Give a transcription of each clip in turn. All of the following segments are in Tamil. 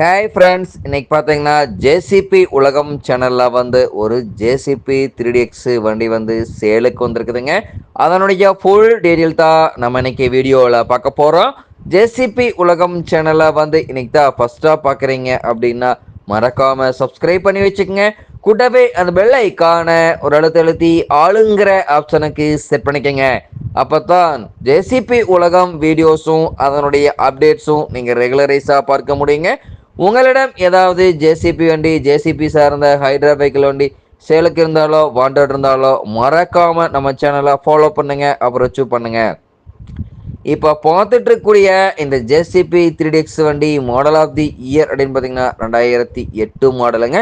ஹாய் ஃப்ரெண்ட்ஸ் இன்னைக்கு பார்த்தீங்கன்னா ஜேசிபி உலகம் சேனலில் வந்து ஒரு ஜேசிபி த்ரீ எக்ஸ் வண்டி வந்து சேலுக்கு வந்திருக்குதுங்க. அதனுடைய ஃபுல் டீட்டெயில் தான் நம்ம இன்னைக்கு வீடியோவில் பார்க்க போகிறோம் ஜேசிபி உலகம் சேனலை வந்து இன்னைக்கு தான் ஃபஸ்ட்டாக பார்க்குறீங்க அப்படின்னா மறக்காமல் சப்ஸ்கிரைப் பண்ணி வச்சுக்கோங்க. கூட்டவே அந்த பெல் ஐக்கான ஒரு அழுத்த அழுத்தி ஆளுங்கிற ஆப்ஷனுக்கு செட் பண்ணிக்கோங்க. அப்போ தான் ஜேசிபி உலகம் வீடியோஸும் அதனுடைய அப்டேட்ஸும் நீங்கள் ரெகுலரைஸாக பார்க்க முடியுங்க. உங்களிடம் ஏதாவது ஜேசிபி வண்டி ஜேசிபி சார்ந்த ஹைட்ரா பைக்கில் வண்டி சேலுக்கு இருந்தாலோ வாண்டட் இருந்தாலோ மறக்காமல் நம்ம சேனலை ஃபாலோ பண்ணுங்கள் அப்புறம் சூ இப்போ பார்த்துட்டு இருக்கக்கூடிய இந்த ஜேசிபி த்ரீ எக்ஸ் வண்டி மாடல் ஆஃப் தி இயர் அப்படின்னு பார்த்தீங்கன்னா ரெண்டாயிரத்தி எட்டு மாடலுங்க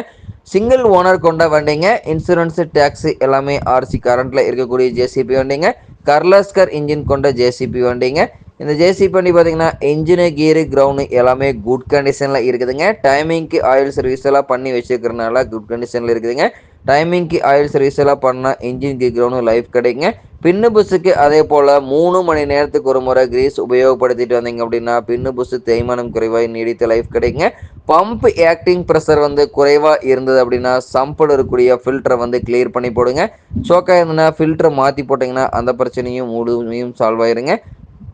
சிங்கிள் ஓனர் கொண்ட வண்டிங்க. இன்சூரன்ஸு டேக்ஸு எல்லாமே ஆர்சி கரண்ட்டில் இருக்கக்கூடிய ஜேசிபி வண்டிங்க. கர்லாஸ்கர் இன்ஜின் கொண்ட ஜேசிபி வண்டிங்க. இந்த ஜேசிபி வண்டி பார்த்தீங்கன்னா இன்ஜினு கீரு கிரவுண்டு எல்லாமே குட் கண்டிஷனில் இருக்குதுங்க. டைமிங்க்கு ஆயில் சர்வீஸ் எல்லாம் பண்ணி வச்சுருக்கிறனால குட் கண்டிஷனில் இருக்குதுங்க. டைமிங்க்கு ஆயில் சர்வீஸ் எல்லாம் பண்ணால் இன்ஜின் கீ கிரவுண்டு லைஃப் கிடைக்குங்க. பின்னு புஸ்ஸுக்கு அதே போல் மூணு மணி நேரத்துக்கு ஒரு முறை கிரீஸ் உபயோகப்படுத்திட்டு வந்தீங்க அப்படின்னா பின்னு புஸ்ஸு தேய்மானம் குறைவாக நீடித்த லைஃப் கிடைக்குங்க. பம்ப் ஆக்டிங் ப்ரெஷர் வந்து குறைவாக இருந்தது அப்படின்னா சம்பில் இருக்கக்கூடிய ஃபில்டரை வந்து கிளியர் பண்ணி போடுங்க. சோக்காக இருந்ததுன்னா ஃபில்டரை மாற்றி போட்டிங்கன்னா அந்த பிரச்சனையும் முழுமையும் சால்வ் ஆயிருங்க.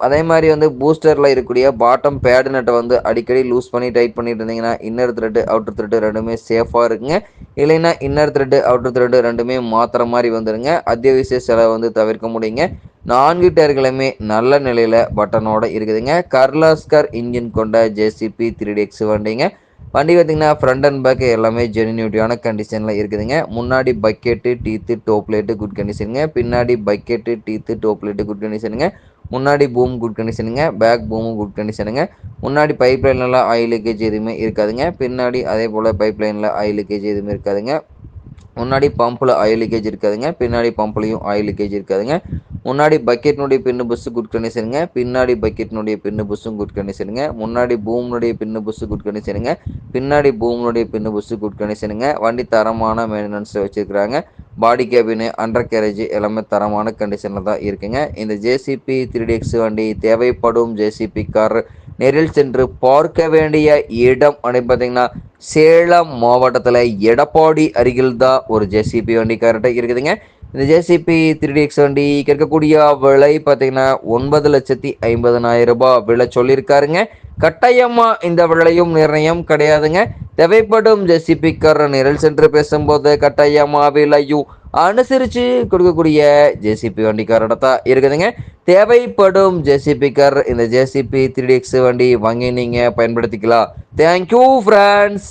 அதே மாதிரி வந்து பூஸ்டரில் இருக்கக்கூடிய பாட்டம் பேடு நட்டை வந்து அடிக்கடி லூஸ் பண்ணி டைட் பண்ணிட்டு இருந்தீங்கன்னா இன்னர் த்ரெட்டு அவுட்டர் த்ரெட்டு ரெண்டுமே சேஃபாக இருக்குங்க. இல்லைன்னா இன்னர் த்ரெட்டு அவுட்டர் த்ரெட்டு ரெண்டுமே மாத்திர மாதிரி வந்துடுங்க அத்தியாவசிய செலவை வந்து தவிர்க்க முடியுங்க. நான்கு டயர்களுமே நல்ல நிலையில் பட்டனோட இருக்குதுங்க. கர்லாஸ்கர் இன்ஜின் கொண்ட ஜேசிபி த்ரீ எக்ஸ் வண்டிங்க. வண்டி பார்த்தீங்கன்னா ஃப்ரண்ட் அண்ட் பேக் எல்லாமே ஜெனினியூட்டியான கண்டிஷனில் இருக்குதுங்க. முன்னாடி bucket teeth top plate good கண்டிஷனுங்க பின்னாடி bucket teeth top plate good கண்டிஷனுங்க முன்னாடி பூம் குட் கண்டிஷனுங்க பேக் பூமும் குட் கண்டிஷனுங்க முன்னாடி பைப் லைனில் ஆயில் லீக்கேஜ் எதுவுமே இருக்காதுங்க. பின்னாடி அதே போல் பைப் லைனில் ஆயில் லீக்கேஜ் எதுவுமே இருக்காதுங்க. முன்னாடி பம்பில் ஆயில் லீக்கேஜ் இருக்காதுங்க. பின்னாடி பம்ப்லையும் ஆயில் லீக்கேஜ் இருக்காதுங்க. முன்னாடி பக்கெட்னுடைய பின்னு புஸ்ஸு குட் கண்டிஷனுங்க பின்னாடி பக்கெட்னுடைய பின்னு புஸ்ஸும் குட் கண்டிஷனுங்க முன்னாடி பூம்னுடைய பின்னு புஸ்ஸு குட் கண்டிஷனுங்க பின்னாடி பூம்னுடைய பின்னு புஸ்ஸு குட் கண்டிஷனுங்க வண்டி தரமான மெயின்டெனன்ஸில் வச்சுருக்கிறாங்க. பாடி கேபின் அண்டர் கேரேஜ் எல்லாமே தரமான கண்டிஷனில் தான் இருக்குங்க. இந்த ஜேசிபி த்ரீ டிஎக்ஸ் வண்டி தேவைப்படும் ஜேசிபி கார் நேரில் சென்று பார்க்க வேண்டிய இடம் அப்படின்னு பார்த்தீங்கன்னா சேலம் மாவட்டத்தில் எடப்பாடி அருகில் தான் ஒரு ஜேசிபி வண்டி கரெக்டாக இருக்குதுங்க. இந்த ஜேசிபி த்ரீ வண்டி கேட்கக்கூடிய விலை பார்த்தீங்கன்னா ஒன்பது லட்சத்தி ஐம்பதனாயிரம் ரூபாய் விலை சொல்லியிருக்காருங்க. கட்டாயமாக இந்த விலையும் நிர்ணயம் கிடையாதுங்க. தேவைப்படும் ஜேசிபிக்கார் நிரல் சென்று பேசும்போது கட்டாயமா விலையும் அனுசரித்து கொடுக்கக்கூடிய ஜேசிபி வண்டிக்காரோட தான் இருக்குதுங்க. தேவைப்படும் ஜேசிபிக்கார் இந்த ஜேசிபி த்ரீ எக்ஸ் வண்டி வாங்கி நீங்கள் பயன்படுத்திக்கலாம். Thank you friends